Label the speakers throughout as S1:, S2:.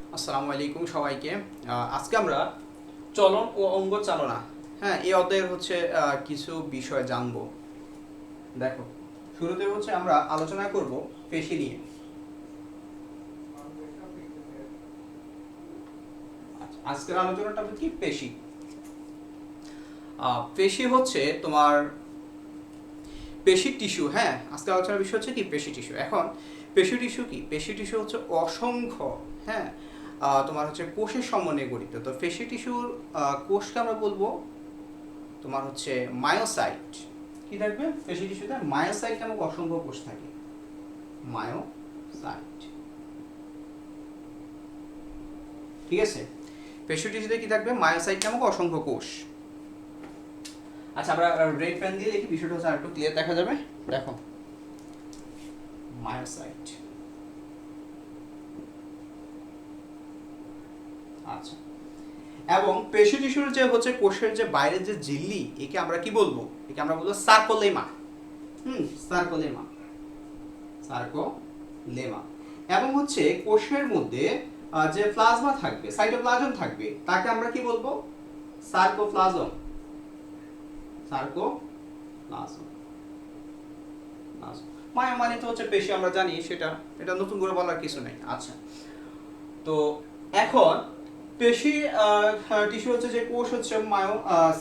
S1: আসসালামু আলাইকুম সবাইকে। আজকে আমরা চলন ও অঙ্গ চালনা। হ্যাঁ এই অধ্যায়ের হচ্ছে কিছু বিষয় জানব। দেখো শুরুতে হচ্ছে আমরা আলোচনা করব পেশি নিয়ে। আচ্ছা, আজকের আলোচনাটা কি? পেশি। পেশি হচ্ছে তোমার পেশি টিস্যু হ্যাঁ? আজকে আলোচনার বিষয় হচ্ছে কি? পেশি টিস্যু। এখন পেশি টিস্যু কি? পেশি টিস্যু হচ্ছে অসংখ্য হ্যাঁ তোমার হচ্ছে কোষের সমন্বয়ে গঠিত। তো ফেসি টিস্যুর কোষকে আমরা বলব তোমার হচ্ছে মায়োসাইট। কি থাকবে? ফেসি টিস্যুতে মায়োসাইট নামক অসংখ্য কোষ থাকে। মায়োসাইট। ঠিক আছে? পেশি টিস্যুতে কি থাকবে? মায়োসাইট নামক অসংখ্য কোষ। আচ্ছা আমরা রেড পেন দিয়ে দেখি, বিষয়টা হচ্ছে আরেকটু ক্লিয়ার দেখা যাবে। দেখো। মায়োসাইট আচ্ছা এবং পেশি টিস্যুর যে হচ্ছে কোষের যে বাইরের যে ঝিল্লি, একে আমরা কি বলব? একে আমরা বলব সার্কোলেমা। হুম, সার্কোলেমা। সার্কোলেমা। এবং হচ্ছে কোষের মধ্যে যে প্লাজমা থাকবে, সাইটোপ্লাজম থাকবে, তাকে আমরা কি বলব? সার্কোপ্লাজম। সার্কোপ্লাজম। মায়া মানে তো হচ্ছে পেশি, আমরা জানি সেটা। এটা নতুন করে বলার কিছু নেই। আচ্ছা। তো এখন পেশি টিস্যু হচ্ছে যে কোষ হচ্ছে মায়ো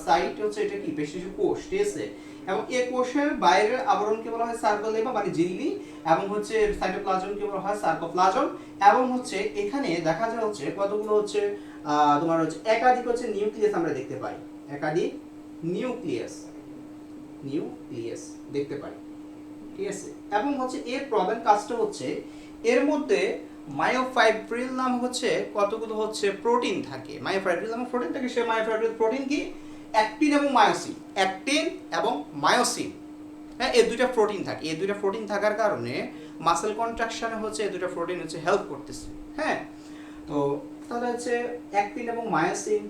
S1: সাইট হচ্ছে এটা কি? পেশি কোষ, ঠিক আছে? এবং এই কোষের বাইরের আবরণকে বলা হয় সার্কোলেমা মানে ঝিল্লি, এবং হচ্ছে সাইটোপ্লাজমকে বলা হয় সার্কোপ্লাজম এবং হচ্ছে এখানে দেখা যায় হচ্ছে কতগুলো হচ্ছে তোমার হচ্ছে একাধিক হচ্ছে নিউক্লিয়াস আমরা দেখতে পাই। একাধিক নিউক্লিয়াস নিউক্লিয়াস দেখতে পাই। ঠিক আছে? এবং হচ্ছে এর প্রধান কাজটা হচ্ছে এর মধ্যে মায়োফাইব্রিল নাম হচ্ছে কতগুলো হচ্ছে প্রোটিন থাকে। মায়োফাইব্রিল নামক প্রোটিন থাকে সে মায়োফাইব্রিল প্রোটিন কি? অ্যাক্টিন এবং মায়োসিন। অ্যাক্টিন এবং মায়োসিন। হ্যাঁ এই দুইটা প্রোটিন থাকে। এই দুইটা প্রোটিন থাকার কারণে মাসেল কন্ট্রাকশনে হচ্ছে এই দুইটা প্রোটিন হচ্ছে হেল্প করতেছে। হ্যাঁ তো তাহলে হচ্ছে অ্যাক্টিন এবং মায়োসিন।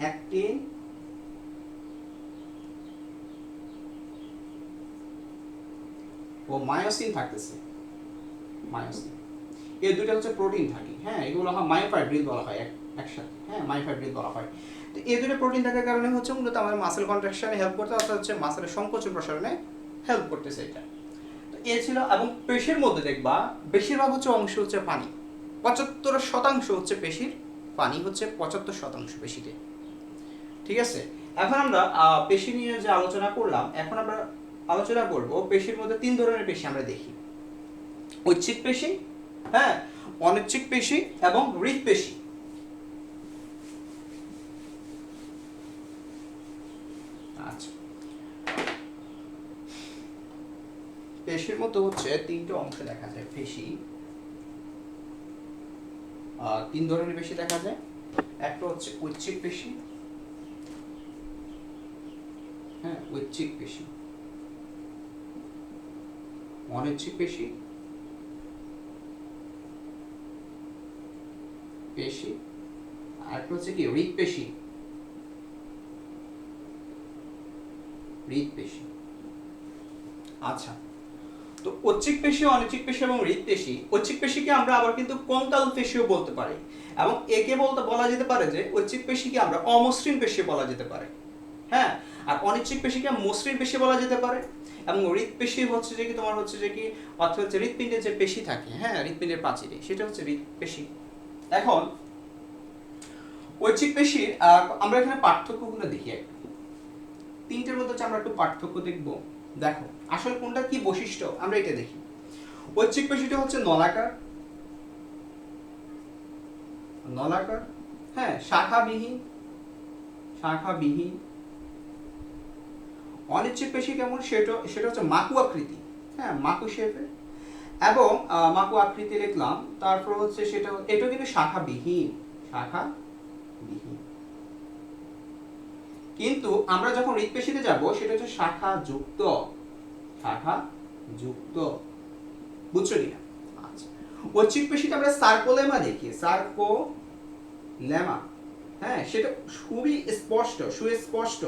S1: অ্যাক্টিন ও মায়োসিন থাকতেছে। মায়োসিন এই দুটো হচ্ছে প্রোটিন থাকে হ্যাঁ এগুলো হয় মায়োফাইব্রিল বলা হয় একসাথে হ্যাঁ মায়োফাইব্রিল বলা হয়। তো এই দুটো প্রোটিন থাকার কারণে হচ্ছে মূলত আমাদের মাসেল কন্ট্রাকশনে হেল্প করতে অর্থাৎ হচ্ছে মাসেলের সংকোচন প্রসারণে হেল্প করতেছে এটা। তো এ ছিল, এবং পেশির মধ্যে দেখবা, বেশিরভাগ হচ্ছে অংশ হচ্ছে পানি। পঁচাত্তর শতাংশ হচ্ছে পেশির, পানি হচ্ছে পঁচাত্তর শতাংশ পেশিতে। ঠিক আছে? এখন আমরা পেশি নিয়ে যে আলোচনা করলাম, এখন আমরা আলোচনা করব, পেশির মধ্যে তিন ধরনের পেশি আমরা দেখি। ঐচ্ছিক পেশি হ্যাঁ অনৈচ্ছিক পেশি এবং হৃদপেশি আচ্ছা। পেশির মধ্যে হচ্ছে তিনটে অংশ দেখা যায়, পেশি। তিন ধরনের পেশি দেখা যায়। একটা হচ্ছে ঐচ্ছিক পেশি। হ্যাঁ ঐচ্ছিক পেশি। অনৈচ্ছিক পেশি। পেশি আর একটা হচ্ছে কি আচ্ছা তো ঐচ্ছিক পেশি, অনৈচ্ছিক পেশি এবং ঐচ্ছিক পেশিকে আমরা আবার কিন্তু কঙ্কাল পেশিও বলতে পারি এবং একে বলতে, বলা যেতে পারে যে ঐচ্ছিক পেশিকে আমরা অমসৃণ পেশি বলা যেতে পারে। হ্যাঁ আর অনিচ্ছিক পেশিকে মসৃণ পেশি বলা যেতে পারে এবং হৃদপেশি হচ্ছে যে কি, তোমার হচ্ছে যে কি, অর্থাৎ হচ্ছে যে পেশি থাকে হ্যাঁ হৃৎপিণ্ডের প্রাচীরে, সেটা হচ্ছে হৃদপেশি এখন ঐচ্ছিক আহ, আমরা এখানে পার্থক্যগুলো দেখি তিনটের মধ্যে হচ্ছে আমরা একটু পার্থক্য দেখব। দেখো আসলে কোনটা কি বৈশিষ্ট্য আমরা এটা দেখি। ঐচ্ছিক পেশিটা হচ্ছে নলাকার। নলাকার হ্যাঁ শাখাবিহীন। শাখাবিহীন। অনিচ্ছিক পেশি কেমন? সেটা সেটা হচ্ছে মাকু আকৃতি। হ্যাঁ মাকু শেপের এবং মাকু আকৃতি লিখলাম। তারপর হচ্ছে সেটা এটা কিন্তু শাখাবিহীন। শাখাবিহীন। কিন্তু আমরা যখন হৃদপেশিতে যাব, সেটা হচ্ছে শাখা যুক্ত শাখা যুক্ত বুঝছ কিনা? আচ্ছা। ঐচ্ছিক পেশিতে আমরা সার্কোলেমা দেখি। সার্কোলেমা। হ্যাঁ সেটা খুবই স্পষ্ট, সুস্পষ্ট।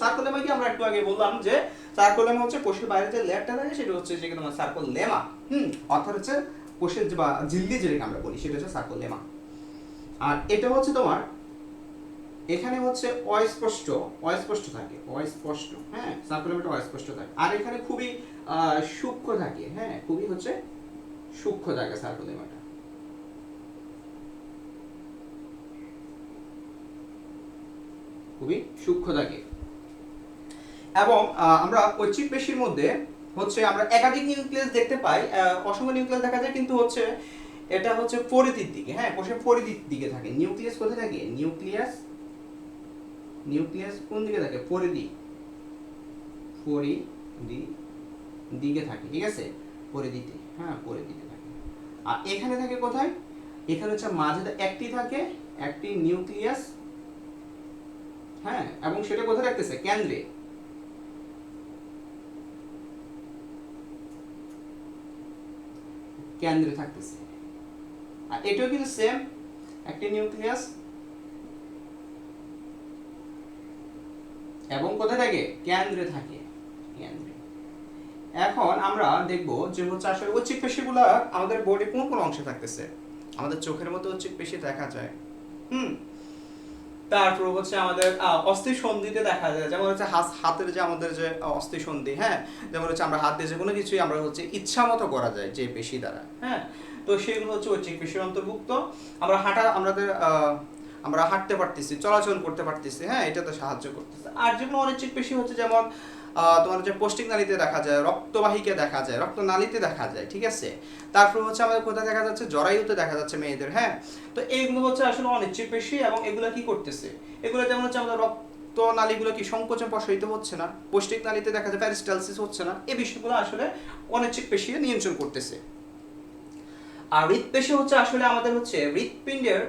S1: সার্কোলেমা কি আমরা একটু আগে বললাম যে সার্কোলেমা হচ্ছে কোষের বাইরে যে লেয়ারটা থাকে, সেটা হচ্ছে যে তোমার সার্কোলেমা হুম, অর্থাৎ হচ্ছে কোষের বা ঝিল্লি যেটাকে আমরা বলি, সেটা হচ্ছে সার্কোলেমা আর এটা হচ্ছে তোমার, এখানে হচ্ছে অস্পষ্ট অস্পষ্ট থাকে, অস্পষ্ট হ্যাঁ সার্কুলারটা অস্পষ্ট থাকে। আর এখানে খুবই সূক্ষ্ম থাকে হ্যাঁ খুবই হচ্ছে সূক্ষ্ম থাকে সার্কুলেমাটা খুবই সূক্ষ্ম থাকে। এবং আমরা ঐচ্ছিক পেশির মধ্যে হচ্ছে আমরা একাধিক নিউক্লিয়াস দেখতে পাই অসংখ্য নিউক্লিয়াস দেখা যায়, কিন্তু হচ্ছে এটা হচ্ছে পরিধির দিকে হ্যাঁ কোষের পরিধির দিকে থাকে। নিউক্লিয়াস কোথায় থাকে? নিউক্লিয়াস নিউক্লিয়াস কোন দিকে থাকে? পরিধি পরিধি দিকে থাকে, ঠিক আছে? পরিধিতে হ্যাঁ পরিধিতে থাকে। আর এখানে থাকে কোথায়? এখানে হচ্ছে মাঝে একটি থাকে, একটি নিউক্লিয়াস হ্যাঁ এবং সেটা কোথায় রাখতেছে? কেন্দ্রে। কেন্দ্রে থাকতেছে। আর এটাও কিন্তু সেম একটি নিউক্লিয়াস এবং কোথায় থাকে? কেন্দ্রে থাকে। কেন্দ্রে। এখন আমরা দেখব যে হচ্ছে আসলে ঐচ্ছিক পেশিগুলো আমাদের বডি কোন কোন অংশে থাকতেছে? আমাদের চোখের মতো ঐচ্ছিক পেশি দেখা যায়। হুম? তারপর হচ্ছে আমাদের অস্থি সন্ধিতে দেখা যায়। যেমন হচ্ছে হাত- হাতের যে আমাদের যে অস্থি সন্ধি হ্যাঁ? যেমন হচ্ছে আমরা হাত দিয়ে যে কোনো কিছুই আমরা হচ্ছে ইচ্ছা মতো করা যায় যে পেশি দ্বারা হ্যাঁ? তো সেগুলো হচ্ছে ঐচ্ছিক পেশির অন্তর্ভুক্ত। আমরা হাঁটা, আমাদের আমরা হাঁটতে পারতেছি, চলাচল করতে পারতেছি হ্যাঁ? এটাতে সাহায্য করতেছে। আর যেগুলো অনিচ্ছিক পেশি হচ্ছে যেমন তোমার হচ্ছে পৌষ্টিক নালীতে দেখা যায়, রক্তবাহিকে দেখা যায় রক্তনালীতে দেখা যায়, ঠিক আছে? তারপর হচ্ছে আমাদের কোথায় দেখা যাচ্ছে? জরায়ুতে দেখা যাচ্ছে মেয়েদের হ্যাঁ? তো এইগুলো হচ্ছে আসলে অনিচ্ছিক পেশি এবং এগুলো কি করতেছে? এগুলো যেমন হচ্ছে আমাদের রক্ত নালীগুলো কি সংকোচন প্রসারিত হচ্ছে না পৌষ্টিক নালীতে দেখা যায় প্যারিস্টালসিস হচ্ছে না এই বিষয়গুলো আসলে অনিচ্ছিক পেশি নিয়ন্ত্রণ করতেছে। আর হৃৎপেশি হচ্ছে আসলে আমাদের হচ্ছে হৃৎপিণ্ডের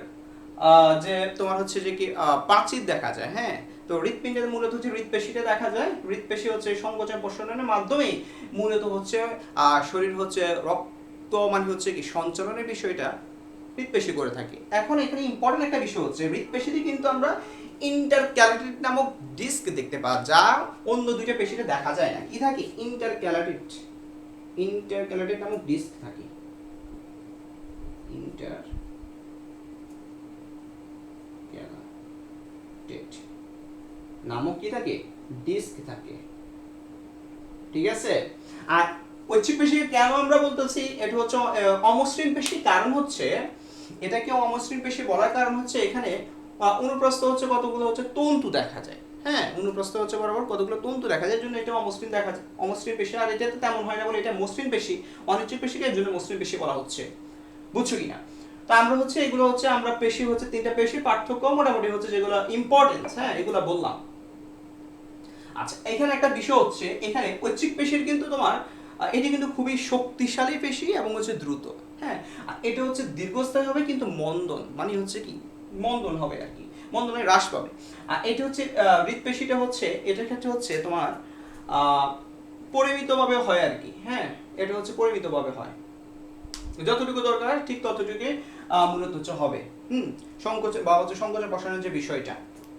S1: যে তোমার হচ্ছে যে কি প্রাচীর দেখা যায় হ্যাঁ? তো হৃৎপিণ্ডের মূলত হচ্ছে হৃৎপেশিটা দেখা যায়। হৃৎপেশি হচ্ছে সংকোচন প্রসারণের মাধ্যমেই মূলত হচ্ছে আহ, শরীর হচ্ছে রক্ত মানে হচ্ছে কি সঞ্চালনের বিষয়টা হৃৎপেশি করে থাকে। এখন এখানে ইম্পর্টেন্ট একটা বিষয় হচ্ছে হৃৎপেশিতে কিন্তু আমরা ইন্টারক্যালাটিড নামক ডিস্ক দেখতে পাই যা অন্য দুইটা পেশিতে দেখা যায় না। কি থাকে? ইন্টারক্যালাটিড ইন্টারক্যালাটিড নামক ডিস্ক থাকে। ইন্টার টেট নামক কি থাকে? ডিস্ক থাকে। ঠিক আছে? আর ঐচ্ছিক পেশি কেন আমরা বলতেছি, এটা হচ্ছে অমসৃণ পেশি কারণ হচ্ছে, এটাকে অমসৃণ পেশি বলার কারণ হচ্ছে এখানে অনুপ্রস্থ হচ্ছে কতগুলো হচ্ছে তন্তু দেখা যায়। হ্যাঁ অনুপ্রস্থ হচ্ছে বরাবর কতগুলো তন্তু দেখা যায় জন্য এটা অমসৃণ দেখা যায়। অমসৃণ পেশি, আর এটা তো তেমন হয় না বলে এটা মসৃণ পেশি অনিচ্ছিক পেশিকে এর জন্য মসৃণ পেশি বলা হচ্ছে। বুঝছ কিনা? তো আমরা হচ্ছে এগুলো হচ্ছে, আমরা পেশি হচ্ছে তিনটা পেশি পার্থক্য মোটামুটি হচ্ছে যেগুলো ইম্পর্টেন্স হ্যাঁ এগুলো বললাম। আচ্ছা এখানে একটা বিষয় হচ্ছে এখানে ঐচ্ছিক পেশির কিন্তু তোমার এটি কিন্তু খুবই শক্তিশালী পেশি এবং হচ্ছে দ্রুত হ্যাঁ? এটা হচ্ছে দীর্ঘস্থায়ী হবে কিন্তু মন্দন মানে হচ্ছে কি? মন্দন হবে আর কি মন্দনে হ্রাস পাবে। আর এটা হচ্ছে আহ, হৃৎপেশিটা হচ্ছে এটার ক্ষেত্রে হচ্ছে তোমার পরিমিতভাবে হয় আর কি হ্যাঁ? এটা হচ্ছে পরিমিতভাবে হয়। যতটুকু দরকার ঠিক ততটুকু মূলত হচ্ছে হবে হুম? সংকোচ বা হচ্ছে সংকোচন প্রসারণের যে বিষয়টা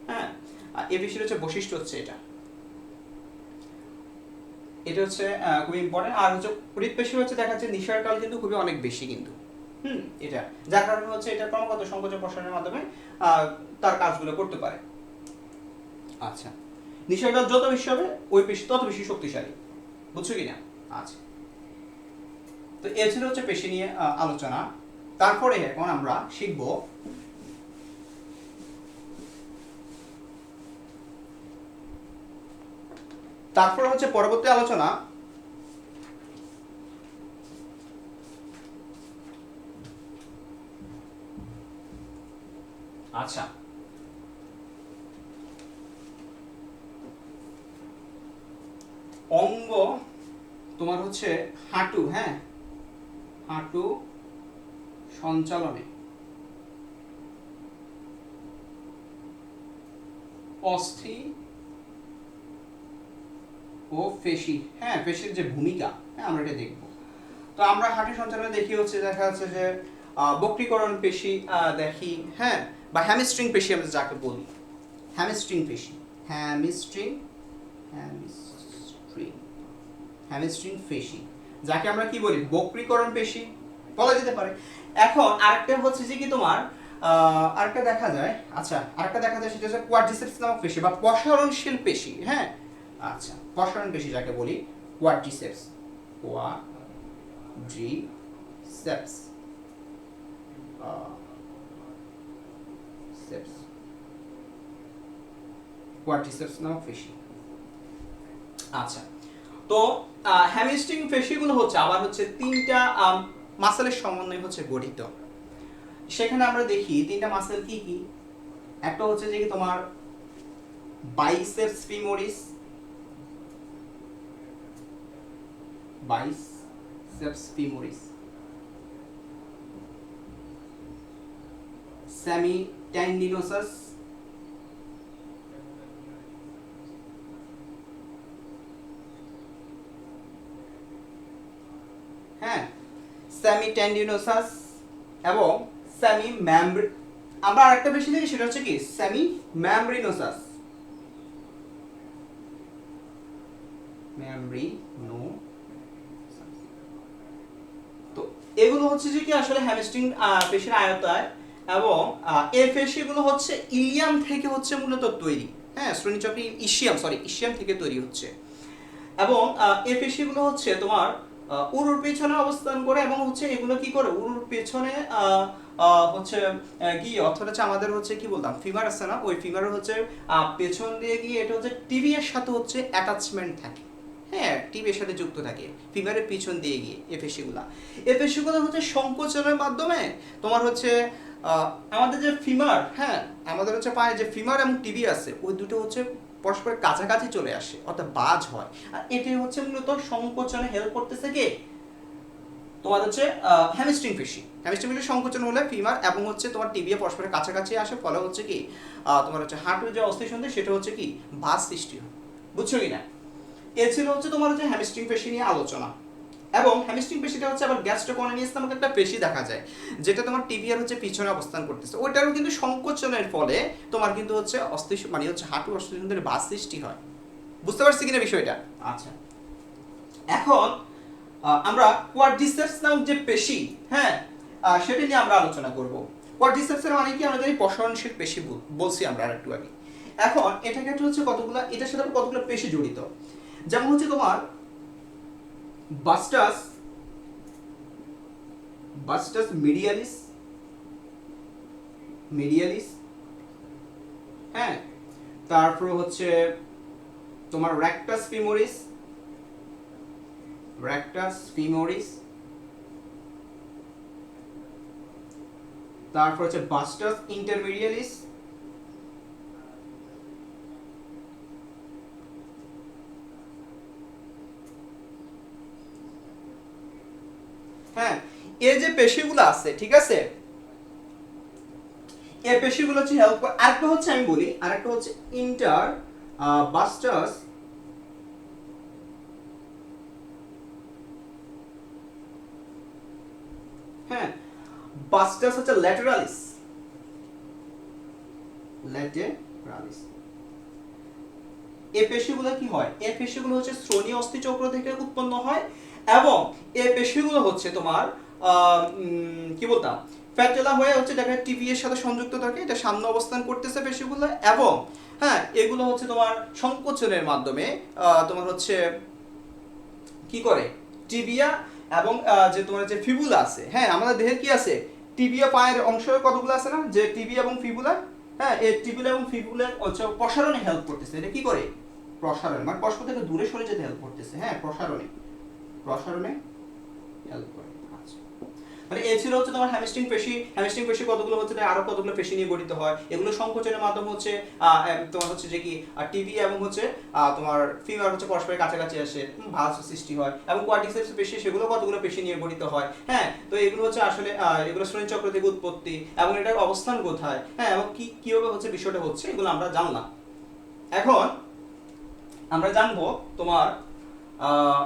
S1: হ্যাঁ? আর এই বিষয়ের হচ্ছে বৈশিষ্ট্য হচ্ছে এটা। এটা হচ্ছে খুবই ইম্পর্টেন্ট আর হচ্ছে হৃৎপেশি হচ্ছে দেখা যাচ্ছে নিশার কাল কিন্তু খুবই অনেক বেশি কিন্তু। হুম, এটা। যার কারণে হচ্ছে এটা ক্রমাগত সংকোচন প্রসারণের মাধ্যমে তার কাজগুলো করতে পারে। আচ্ছা। নিশার কাল যত বেশি হবে, ওই পেশি তত বেশি শক্তিশালী। বুঝছ কিনা আচ্ছা। তো এ ছিল হচ্ছে পেশি নিয়ে আলোচনা। তারপরে এখন আমরা শিখব তারপর হচ্ছে পরবর্তী আলোচনা। আচ্ছা। অঙ্গ তোমার হচ্ছে হাঁটু হ্যাঁ? হাঁটু সঞ্চালনে। অস্থি ও পেশি হ্যাঁ পেশির যে ভূমিকা হ্যাঁ আমরা এটা দেখব। তো আমরা হাঁটু সঞ্চালনে দেখি হচ্ছে, দেখা যাচ্ছে যে বক্রীকরণ পেশি দেখি হ্যাঁ বা হ্যামস্ট্রিং পেশি আমরা যাকে বলি। হ্যামস্ট্রিং পেশি হ্যামস্ট্রিং হ্যামস্ট্রিং হ্যামস্ট্রিং পেশি, যাকে আমরা কি বলি? বক্রীকরণ পেশি, বলা যেতে পারে। এখন আরেকটা হচ্ছে যে কি তোমার আরেকটা দেখা যায় আচ্ছা আরেকটা দেখা যায় সেটা হচ্ছে কোয়াড্রিসেপস নামক পেশি বা প্রসারণশীল পেশি হ্যাঁ আচ্ছা প্রসারণ পেশি যাকে বলি কোয়াড্রিসেপস কোয়াড্রিসেপস সেপস কোয়াড্রিসেপস পেশি। আচ্ছা তো পেশিগুলো হচ্ছে, আবার হচ্ছে তিনটা মাসেলের সমন্বয়ে হচ্ছে গঠিত। সেখানে আমরা দেখি, তিনটা মাসেল কি কি? একটা হচ্ছে যে কি তোমার biceps femoris biceps femoris semitendinosus হ্যাঁ সেমি টেন্ডিনোসাস এবং সেমি ম্যামব্রি আমরা আরেকটা বেশি দেখি, সেটা হচ্ছে কি? সেমি ম্যামব্রিনোসাস ম্যামব্রিনো তো এগুলো হচ্ছে যে কি আসলে হ্যামস্ট্রিং পেশির আয়তায় এবং এই পেশিগুলো হচ্ছে ইলিয়াম থেকে হচ্ছে মূলত তৈরি। হ্যাঁ শ্রেণীচক্রে ইসিয়াম সরি ইসিয়াম থেকে তৈরি হচ্ছে। এবং এই পেশিগুলো হচ্ছে তোমার উরুর পেছনে অবস্থান করে এবং হচ্ছে এগুলো কি করে? উরুর পেছনে হচ্ছে কি? অর্থাৎ হচ্ছে আমাদের হচ্ছে কি বলতাম? ফিমার আছে না? ওই ফিমারের হচ্ছে পেছন দিয়ে গিয়ে এটা হচ্ছে টিভি এর সাথে হচ্ছে অ্যাটাচমেন্ট থাকে। হ্যাঁ টিভির সাথে যুক্ত থাকে। ফিমারের পিছন দিয়ে গিয়ে এই পেশিগুলা এই পেশিগুলো হচ্ছে সংকোচনের মাধ্যমে তোমার হচ্ছে আমাদের যে ফিমার হ্যাঁ আমাদের হচ্ছে পায়ে যে ফিমার এবং টিভি আছে, ওই দুটো হচ্ছে পরস্পরের কাছাকাছি চলে আসে, অর্থাৎ বাজ হয়। আর এটি হচ্ছে মূলত সংকোচনে হেল্প করতেছে কে? তোমার হচ্ছে হ্যামস্ট্রিং পেশি হ্যামস্ট্রিং পেশি সংকোচন হলে ফিমার এবং হচ্ছে তোমার টিবিয়া পরস্পরের কাছাকাছি আসে, ফলে হচ্ছে কি তোমার হচ্ছে হাঁটুর যে অস্থিসন্ধি সেটা হচ্ছে কি, বাজ সৃষ্টি হয়। বুঝছ কি না? এ ছিল হচ্ছে তোমার হচ্ছে হ্যামস্ট্রিং পেশি নিয়ে আলোচনা। এবং হ্যামস্ট্রিং পেশিটা হচ্ছে আবার গ্যাস্ট্রোকনিয়াস নামক একটা পেশি দেখা যায় যেটা তোমার টিবিয়ার হচ্ছে পিছনে অবস্থান করতেছে। ওইটারও কিন্তু সংকোচনের ফলে তোমার কিন্তু হচ্ছে অস্থি মানে হচ্ছে হাঁটু অস্থিসন্ধির ভাঁজ সৃষ্টি হয়। বুঝতে পারছি কিনা বিষয়টা? আচ্ছা। এখন আমরা কোয়াড্রিসেপস নামক যে পেশি হ্যাঁ সেটা নিয়ে আমরা আলোচনা করব। কোয়াড্রিসেপসের মানে কি? আমরা জানি প্রসারণশীল পেশি বলছি আমরা আরেকটু আগে। এখন এটাকে হচ্ছে কতগুলো এটার সাথে কতগুলো পেশি জড়িত? যেমন হচ্ছে তোমার বাস্টাস বাস্টাস মিডিয়ালিস মিডিয়ালিস হ্যাঁ? তারপর হচ্ছে তোমার র্যাকটাস ফিমোরিস র্যাকটাস ফিমোরিস, তারপর হচ্ছে বাস্টাস ইন্টারমিডিয়ালিস হ্যাঁ এই যে পেশিগুলো আছে, ঠিক আছে? এই পেশিগুলো হচ্ছে হেল্প করে আরেকটা হচ্ছে আমি বলি, আরেকটা হচ্ছে ইন্টার বাস্টাস হ্যাঁ হচ্ছে ল্যাটেরালিস ল্যাটেরালিস এই পেশিগুলো কি হয়? এই পেশিগুলো হচ্ছে শ্রোণী অস্থিচক্র থেকে উৎপন্ন হয় এবং এই পেশিগুলো হচ্ছে তোমার কি বলতাম ফ্যাটেলা হয়ে হচ্ছে দেখা টিভি এর সাথে সংযুক্ত থাকে, এটা সামনে অবস্থান করতেছে পেশিগুলো এবং হ্যাঁ এগুলো হচ্ছে তোমার সংকোচনের মাধ্যমে তোমার হচ্ছে কি করে? টিবিয়া এবং যে তোমার যে ফিবুলা আছে হ্যাঁ আমাদের দেহের কি আছে? টিবিয়া পায়ের অংশ কতগুলো আছে না? যে টিবিয়া এবং ফিবুলা হ্যাঁ এই টিবিলা এবং ফিবুলা হচ্ছে প্রসারণে হেল্প করতেছে। এটা কি করে? প্রসারণ মানে পরস্পর থেকে দূরে সরে যেতে হেল্প করতেছে হ্যাঁ প্রসারণে। প্রসারণে হেল্প করে মানে এ ছিল হচ্ছে তোমার হ্যামস্ট্রিং পেশি হ্যামস্ট্রিং পেশি কতগুলো হচ্ছে আরও কতগুলো পেশি নিয়ে গঠিত হয়। এগুলো সংকোচনের মাধ্যমে হচ্ছে তোমার হচ্ছে যে কি টিভি এবং হচ্ছে তোমার ফিমার হচ্ছে পরস্পরের কাছাকাছি আসে ভাঁজ সৃষ্টি হয় এবং কোয়াড্রিসেপস পেশি সেগুলো কতগুলো পেশি নিয়ে গঠিত হয়। হ্যাঁ তো এগুলো হচ্ছে আসলে এগুলো শ্রেণি চক্র থেকে উৎপত্তি এবং এটার অবস্থান কোথায়? হ্যাঁ এবং কি কীভাবে হচ্ছে বিষয়টা হচ্ছে এগুলো আমরা জানলাম। এখন আমরা জানব তোমার আহ,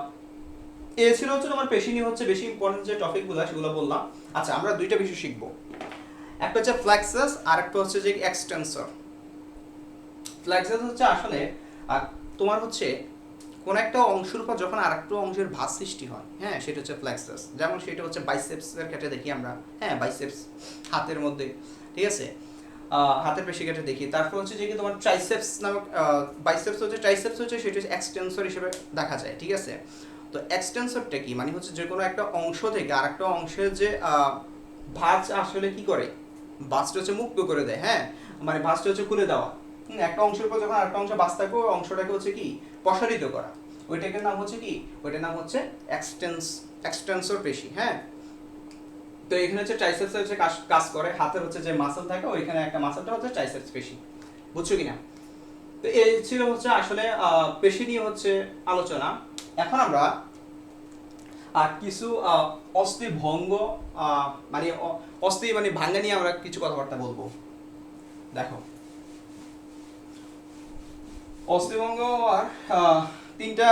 S1: এ ছিল হচ্ছে তোমার পেশি নিয়ে হচ্ছে বেশি ইম্পর্টেন্ট যে টপিকগুলো সেগুলো বললাম। আচ্ছা আমরা দুইটা বিষয় একটা হচ্ছে ফ্লেক্সাস আর একটা হচ্ছে যে এক্সটেন্সর ফ্লেক্সাস হচ্ছে আসলে তোমার হচ্ছে কোন একটা অংশের উপর যখন অংশের সৃষ্টি হয় হ্যাঁ সেটা হচ্ছে ফ্লেক্সাস যেমন সেটা হচ্ছে বাইসেপসের ক্ষেত্রে দেখি আমরা হ্যাঁ বাইসেপস হাতের মধ্যে, ঠিক আছে? হাতের পেশি কেটে দেখি। তারপর হচ্ছে যে তোমার ট্রাইসেপস নামক বাইসেপস হচ্ছে ট্রাইসেপস হচ্ছে সেটা হচ্ছে এক্সটেন্সর হিসেবে দেখা যায়, ঠিক আছে? তো এক্সটেন্সরটা কি? মানে হচ্ছে যে কোনো একটা অংশ থেকে আরেকটা অংশের যে ভাঁজ আসলে কি করে? ভাঁজটা হচ্ছে মুক্ত করে দেয় হ্যাঁ? মানে ভাঁজটা হচ্ছে খুলে দেওয়া। একটা অংশের উপর যখন আরেকটা অংশ বাস থাকবে অংশটাকে হচ্ছে কি? প্রসারিত করা। ওইটাকে নাম হচ্ছে কি? ওইটার নাম হচ্ছে এক্সটেন্স এক্সটেন্সর পেশি হ্যাঁ? তো এখানে হচ্ছে ট্রাইসেপস হচ্ছে কাজ করে, হাতের হচ্ছে যে মাসল থাকে, ওইখানে একটা মাসলটা হচ্ছে ট্রাইসেপস পেশি। বুঝছ কিনা? তো এই ছিল হচ্ছে আসলে পেশি নিয়ে হচ্ছে আলোচনা। এখন আমরা কিছু অস্থি ভঙ্গ মানে অস্থি মানে ভাঙ্গা নিয়ে আমরা কিছু কথাবার্তা বলব। দেখো। অস্থিভঙ্গ আর তিনটা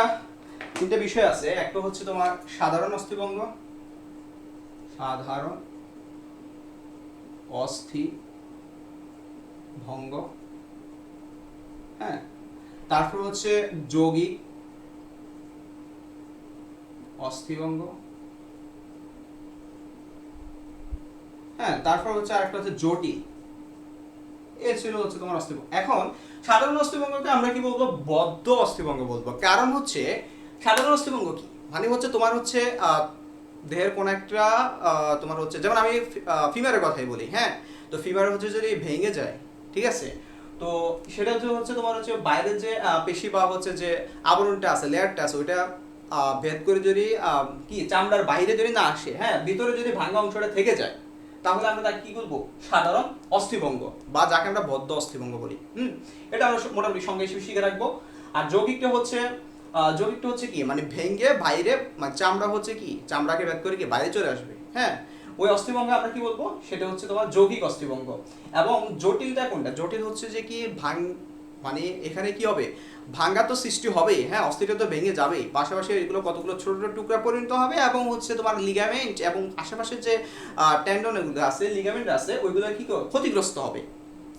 S1: তিনটা বিষয় আছে। একটা হচ্ছে তোমার সাধারণ অস্থিভঙ্গ সাধারণ অস্থি ভঙ্গ হ্যাঁ? তারপর হচ্ছে যৌগিক অস্থিভঙ্গ। হ্যাঁ তারপর হচ্ছে আরেকটা হচ্ছে জটিল। এ ছিল হচ্ছে তোমার অস্থিভঙ্গ। এখন, সাধারণ অস্থিভঙ্গকে আমরা কি বলব? বদ্ধ অস্থিভঙ্গ বলব। কারণ হচ্ছে, সাধারণ অস্থিভঙ্গ কি? মানে হচ্ছে তোমার হচ্ছে দেহের কোন একটা তোমার হচ্ছে, যেমন আমি ফিমারের কথাই বলি হ্যাঁ? তো ফিমার হচ্ছে যদি ভেঙে যায়, ঠিক আছে? তো সেটা হচ্ছে তোমার হচ্ছে বাইরের যে পেশি বা হচ্ছে যে আবরণটা আছে, লেয়ারটা আছে, ওইটা ভেদ করে যদি কি, চামড়ার বাইরে যদি না আসে হ্যাঁ ভিতরে যদি ভাঙ্গা অংশটা থেকে যায়, তাহলে আমরা তাকে কি বলব? সাধারণ অস্থিভঙ্গ, বা যাকে আমরা বদ্ধ অস্থিভঙ্গ বলি, হুম? এটা আমরা মোটামুটি সঙ্গে হিসেবে শিখে রাখব। আর যৌগিকটা হচ্ছে যৌগিকটা হচ্ছে কি মানে ভেঙে বাইরে মানে চামড়া হচ্ছে কি, চামড়াকে ভেদ করে কি বাইরে চলে আসবে হ্যাঁ? ওই অস্থিভঙ্গ আমরা কি বলব? সেটা হচ্ছে তোমার যৌগিক অস্থিভঙ্গ। এবং জটিলটা কোনটা? জটিল হচ্ছে যে কি ভাঙ মানে এখানে কি হবে? ভাঙ্গা তো সৃষ্টি হবেই হ্যাঁ অস্থিটা তো ভেঙে যাবেই। পাশাপাশি এগুলো কতগুলো ছোট ছোট টুকরা পরিণত হবে এবং হচ্ছে তোমার লিগামেন্ট এবং আশেপাশে যে এগুলো আছে লিগামেন্ট আছে, ওইগুলো কি ক্ষতিগ্রস্ত হবে।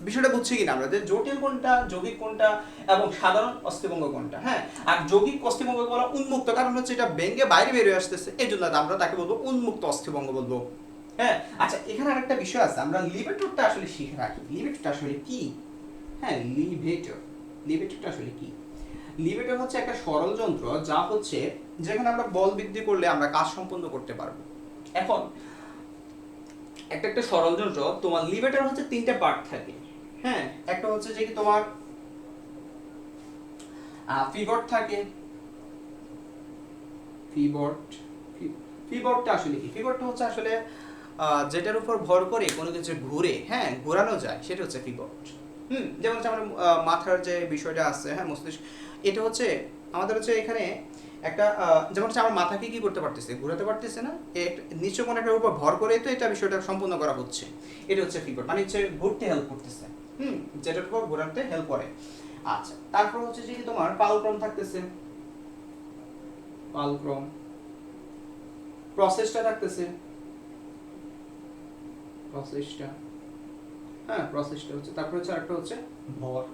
S1: বিষয়টা বুঝছি কিনা আমরা? যে জটিল কোনটা, যৌগিক কোনটা এবং সাধারণ অস্থিভঙ্গ কোনটা হ্যাঁ? আর যৌগিক অস্থিভঙ্গ বলা উন্মুক্ত, কারণ হচ্ছে এটা ভেঙে বাইরে বেরিয়ে আসতেছে এই জন্য আমরা তাকে বলব উন্মুক্ত অস্থিভঙ্গ বলব। হ্যাঁ আচ্ছা এখানে আরেকটা বিষয় আছে, আমরা লিভেটরটা আসলে শিখে রাখি। লিভেটরটা আসলে কি? হ্যাঁ লিভেটর লিভেটরটা আসলে কি? লিভেটর হচ্ছে একটা সরল যন্ত্র যা হচ্ছে যেখানে আমরা বল বৃদ্ধি করলে আমরা কাজ সম্পন্ন করতে পারব। এখন, একটা একটা সরল যন্ত্র তোমার লিভেটর হচ্ছে তিনটা পার্ট থাকে। হ্যাঁ একটা হচ্ছে যে কি তোমার ফিবট থাকে। ফিবট ফিবটটা আসলে কি? ফিবটটা হচ্ছে আসলে যেটার উপর ভর করে কোনো কিছু ঘুরে হ্যাঁ ঘোরানো যায়, সেটা হচ্ছে ফিবট হুম যেমন হচ্ছে আহ, মাথার যে বিষয়টা আছে হ্যাঁ মস্তিষ্ক এটা হচ্ছে আমাদের হচ্ছে এখানে একটা যেমন হচ্ছে আমার মাথাকে কি করতে পারতেছে? ঘোরাতে পারতেছে না? নিশ্চয় কোনো একটা উপর ভর করে তো এটা বিষয়টা সম্পূর্ণ করা হচ্ছে। এটা হচ্ছে ফিবট মানে হচ্ছে ঘুরতে হেল্প করতেছে। হুম যেটার উপর ঘোরাতে হেল্প করে। আচ্ছা তারপর হচ্ছে যে তোমার? পালক্রম থাকতেছে। পালক্রম। প্রসেসটা থাকতেছে। প্রসেসটা হ্যাঁ প্রসেসটা হচ্ছে। তারপর হচ্ছে আরেকটা হচ্ছে ভর।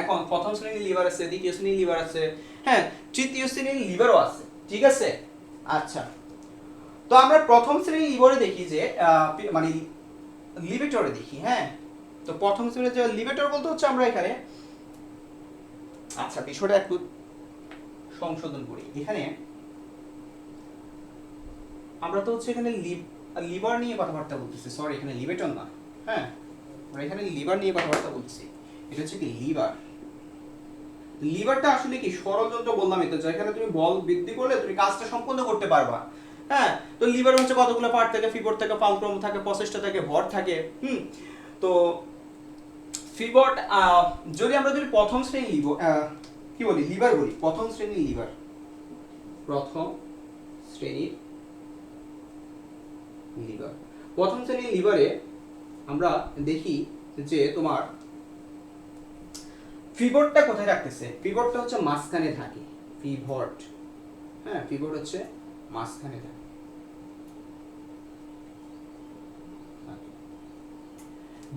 S1: এখন প্রথম শ্রেণির লিভার আছে, দ্বিতীয় শ্রেণির লিভার আছে হ্যাঁ তৃতীয় শ্রেণির লিভারও আছে, ঠিক আছে? আচ্ছা। তো আমরা প্রথম শ্রেণির লিভারে দেখি যে মানে লিভেটরে দেখি হ্যাঁ? তো প্রথম শ্রেণির যে লিভেটর বলতে হচ্ছে আমরা এখানে আচ্ছা বিষয়টা একটু সংশোধন করি। এখানে আমরা তো হচ্ছে এখানে লিভার নিয়ে কথাবার্তা বলতেছি। সরি এখানে লিভেটর না। হ্যাঁ? আমরা এখানে লিভার নিয়ে কথাবার্তা বলছি। এটা হচ্ছে কি লিভার লিভারটা আসলে কি ষড়যন্ত্র বললামই তো যেখানে তুমি বল বৃদ্ধি করলে তুমি কাজটা সম্পন্ন করতে পারবা। হ্যাঁ? তো লিভার হচ্ছে কতগুলো পার্ট থাকে? ফিবর থাকে, পালক্রম থাকে প্রসেসটা থাকে, ভর থাকে, হুম? তো ফিবট যদি আমরা যদি প্রথম শ্রেণি লিভ কি বলি? লিভার বলি। প্রথম শ্রেণির লিভার প্রথম শ্রেণির লিভার। প্রথম শ্রেণির লিভারে আমরা দেখি যে তোমার ফিবরটা কোথায় রাখতেছে? ফিবরটা হচ্ছে মাঝখানে থাকে। ফিভট হ্যাঁ ফিবর হচ্ছে মাঝখানে থাকে।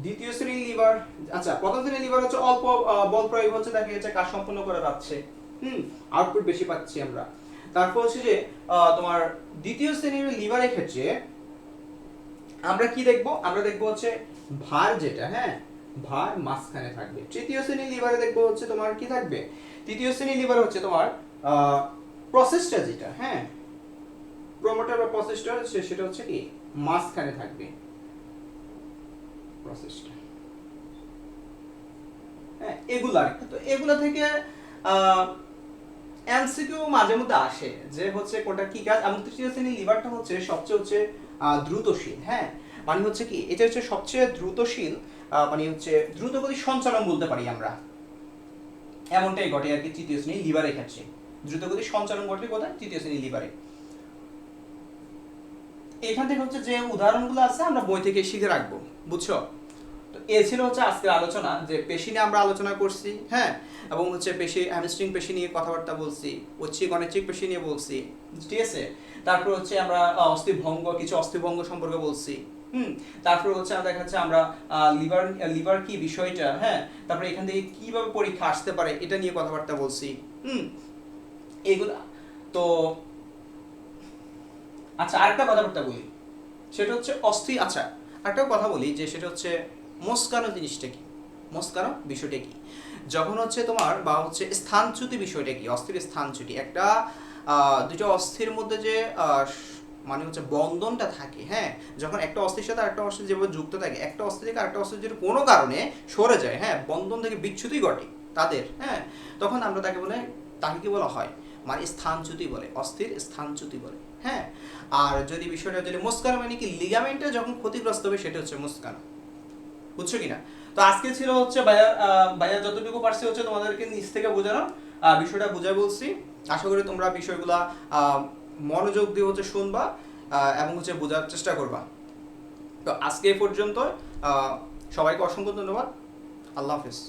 S1: দ্বিতীয় শ্রেণির লিভার আচ্ছা প্রথম শ্রেণির লিভার হচ্ছে অল্প বল প্রয়োগ হচ্ছে দেখা যাচ্ছে কাজ সম্পন্ন করে পাচ্ছে হুম আউটপুট বেশি পাচ্ছি আমরা। তারপর হচ্ছে যে তোমার দ্বিতীয় শ্রেণির লিভারের ক্ষেত্রে আমরা কি দেখব? আমরা দেখব হচ্ছে ভার যেটা হ্যাঁ? ভার মাঝখানে থাকবে। তৃতীয় শ্রেণির লিভারে দেখব হচ্ছে তোমার কি থাকবে? তৃতীয় শ্রেণির লিভার হচ্ছে তোমার প্রসেসটা যেটা হ্যাঁ? প্রোমোটার বা প্রসেসটা সেটা হচ্ছে কি? মাঝখানে থাকবে। প্রসেসটা হ্যাঁ এগুলা তো এগুলা থেকে এমসিকিউ মাঝে মধ্যে আসে যে হচ্ছে কোনটা কি কাজ? এবং তৃতীয় শ্রেণির লিভারটা হচ্ছে সবচেয়ে হচ্ছে দ্রুতশীল হ্যাঁ? মানে হচ্ছে কি, এটা হচ্ছে সবচেয়ে দ্রুতশীল মানে হচ্ছে দ্রুতগতির সঞ্চালন বলতে পারি আমরা। এমনটাই ঘটে আর কি তৃতীয় শ্রেণি লিভারে খাচ্ছে দ্রুতগতির সঞ্চালন ঘটে কোথায়? তৃতীয় শ্রেণি লিভারে। এখান থেকে হচ্ছে যে উদাহরণগুলো আছে, আমরা বই থেকে শিখে রাখব, বুঝছ? এ ছিল হচ্ছে আজকের আলোচনা, যে পেশি নিয়ে আমরা আলোচনা করছি হ্যাঁ? এবং হচ্ছে পেশি হ্যামস্ট্রিং পেশি নিয়ে কথাবার্তা বলছি পেশি নিয়ে বলছি, ঠিক আছে? তারপর হচ্ছে আমরা অস্থিভঙ্গ, কিছু অস্থিভঙ্গ সম্পর্কে বলছি, হুম? তারপর হচ্ছে আমরা লিভার লিভার কি বিষয়টা হ্যাঁ? তারপরে এখান থেকে কীভাবে পরীক্ষা আসতে পারে, এটা নিয়ে কথাবার্তা বলছি, হুম? এগুলো, তো আচ্ছা আরেকটা কথাবার্তা বলি, সেটা হচ্ছে অস্থি আচ্ছা আরেকটা কথা বলি, যে সেটা হচ্ছে মস্কানো জিনিসটা কি? মস্কানো বিষয়টা কি? যখন হচ্ছে তোমার বা হচ্ছে স্থানচ্যুতি বিষয়টা কি? অস্থির স্থানচ্যুতি। একটা দুটো অস্থির মধ্যে যে মানে হচ্ছে বন্ধনটা থাকে হ্যাঁ? যখন একটা অস্থির সাথে আরেকটা অস্থির যেভাবে যুক্ত থাকে, একটা অস্থি থেকে আরেকটা অস্থির যদি কোনো কারণে সরে যায় হ্যাঁ? বন্ধন থেকে বিচ্ছুতি ঘটে তাদের হ্যাঁ? তখন আমরা তাকে বলে, তাকে কি বলা হয়? মানে স্থানচ্যুতি বলে, অস্থির স্থানচ্যুতি বলে হ্যাঁ? আর যদি বিষয়টা যদি মুস্কানো মানে কি লিগামেন্টে যখন ক্ষতিগ্রস্ত হবে সেটা হচ্ছে মুস্কানো। বুঝছ কিনা? তো আজকে ছিল হচ্ছে বাজার বাজার যতটুকু পারছি হচ্ছে তোমাদেরকে নিচ থেকে বোঝানো বিষয়টা বুঝাই বলছি। আশা করি তোমরা বিষয়গুলা মনোযোগ দিয়ে হচ্ছে শুনবা এবং হচ্ছে বোঝার চেষ্টা করবা। তো আজকে এ পর্যন্ত সবাইকে অসংখ্য ধন্যবাদ। আল্লাহ হাফিজ।